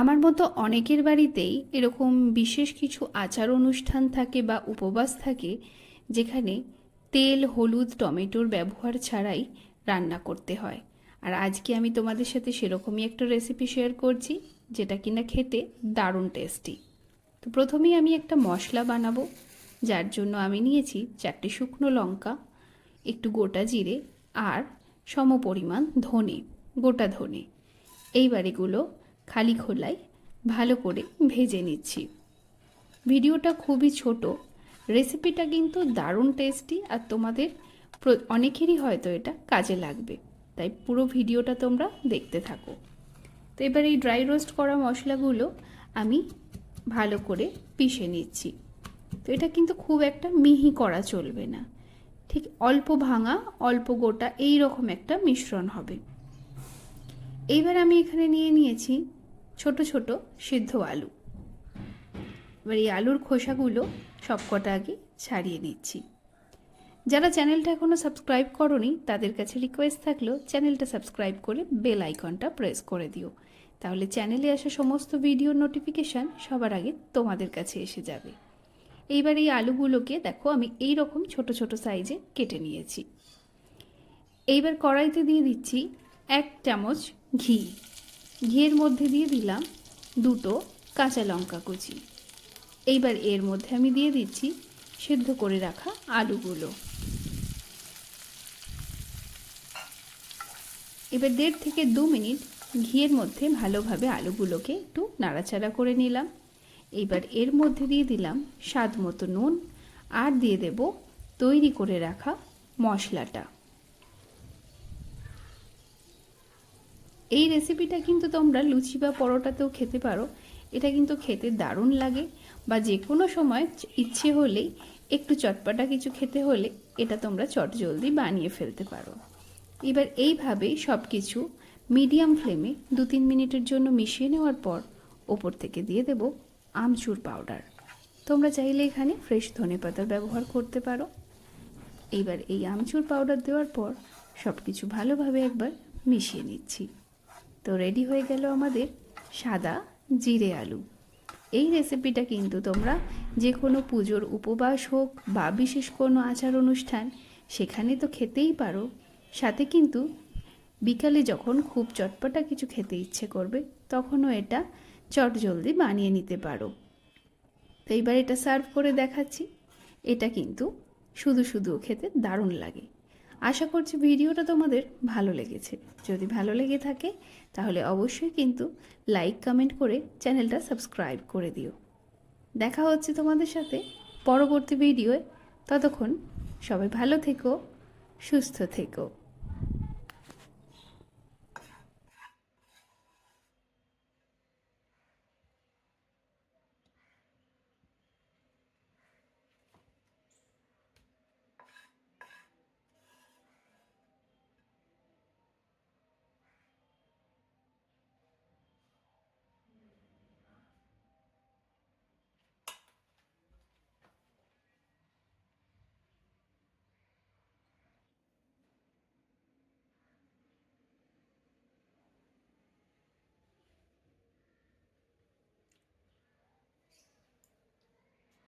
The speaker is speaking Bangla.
আমার মতো অনেকের বাড়িতেই এরকম বিশেষ কিছু আচার অনুষ্ঠান থাকে বা উপবাস থাকে, যেখানে তেল, হলুদ, টমেটোর ব্যবহার ছাড়াই রান্না করতে হয়। আর আজকে আমি তোমাদের সাথে সেরকমই একটা রেসিপি শেয়ার করছি, যেটা কিনা খেতে দারুণ টেস্টি তো প্রথমেই আমি একটা মশলা বানাবো, যার জন্য আমি নিয়েছি চারটে শুকনো লঙ্কা, একটু গোটা জিরে আর সমপরিমাণ ধনে, গোটা ধনে। এইবার এগুলো খালি খোলায় ভালো করে ভেজে নিচ্ছি। ভিডিওটা খুবই ছোট। রেসিপিটা কিন্তু দারুণ টেস্টি আর তোমাদের অনেকেরই হয়তো এটা কাজে লাগবে। তাই পুরো ভিডিওটা তোমরা দেখতে থাকো। তো এবার এই ড্রাই রোস্ট করা মশলাগুলো আমি ভালো করে পিষে নিচ্ছি। তো এটা কিন্তু খুব একটা মিহি করা চলবে না। ঠিক অল্প ভাঙা, অল্প গোটা এই রকম একটা মিশ্রণ হবে। এইবার আমি এখানে নিয়ে নিয়েছি ছোট ছোট সিদ্ধ আলু। এবার এই আলুর খোসাগুলো সবকটা আগে ছাড়িয়ে নিচ্ছি। যারা চ্যানেলটা এখনও সাবস্ক্রাইব করনি, তাদের কাছে রিকোয়েস্ট থাকল চ্যানেলটা সাবস্ক্রাইব করে বেল আইকনটা প্রেস করে দিও। তাহলে চ্যানেলে আসা সমস্ত ভিডিও নোটিফিকেশান সবার আগে তোমাদের কাছে এসে যাবে। এইবার এই আলুগুলোকে দেখো আমি এই রকম ছোট ছোট সাইজে কেটে নিয়েছি। এইবার কড়াইতে দিয়ে দিচ্ছি এক চামচ ঘি। ঘিয়ের মধ্যে দিয়ে দিলাম দুটো কাঁচা লঙ্কা কুচি। এইবার এর মধ্যে আমি দিয়ে দিচ্ছি সেদ্ধ করে রাখা আলুগুলো। এবার দেড় থেকে দু মিনিট ঘিয়ের মধ্যে ভালোভাবে আলুগুলোকে একটু নাড়াচাড়া করে নিলাম। এইবার এর মধ্যে দিয়ে দিলাম স্বাদ মতো নুন আর দিয়ে দেব তৈরি করে রাখা মশলাটা। এই রেসিপিটা কিন্তু তোমরা লুচি বা পরোটাতেও খেতে পারো। এটা কিন্তু খেতে দারুণ লাগে বা যে কোনো সময় ইচ্ছে হলেই একটু চটপাটা কিছু খেতে হলে এটা তোমরা চট জলদি বানিয়ে ফেলতে পারো। এবার এইভাবেই সব কিছু মিডিয়াম ফ্লেমে দু তিন মিনিটের জন্য মিশিয়ে নেওয়ার পর ওপর থেকে দিয়ে দেব আমচুর পাউডার তোমরা চাইলে এখানে ফ্রেশ ধনে পাতার ব্যবহার করতে পারো। এইবার এই আমচুর পাউডার দেওয়ার পর সব কিছু ভালোভাবে একবার মিশিয়ে নিচ্ছি। তো রেডি হয়ে গেল আমাদের সাদা জিরে আলু। এই রেসিপিটা কিন্তু তোমরা যে কোনো পুজোর উপবাস হোক বা বিশেষ কোনো আচার অনুষ্ঠান, সেখানে তো খেতেই পারো। সাথে কিন্তু বিকালে যখন খুব চটপটা কিছু খেতে ইচ্ছে করবে, তখনও এটা চট জলদি বানিয়ে নিতে পারো। তো এইবার এটা সার্ভ করে দেখাচ্ছি। এটা কিন্তু শুধু শুধু খেতে দারুণ লাগে। আশা করছি ভিডিওটা তোমাদের ভালো লেগেছে। যদি ভালো লেগে থাকে, তাহলে অবশ্যই কিন্তু লাইক কমেন্ট করে চ্যানেলটা সাবস্ক্রাইব করে দিও। দেখা হচ্ছে তোমাদের সাথে পরবর্তী ভিডিওয়ে ততক্ষণ সবাই ভালো থেকো, সুস্থ থেকো।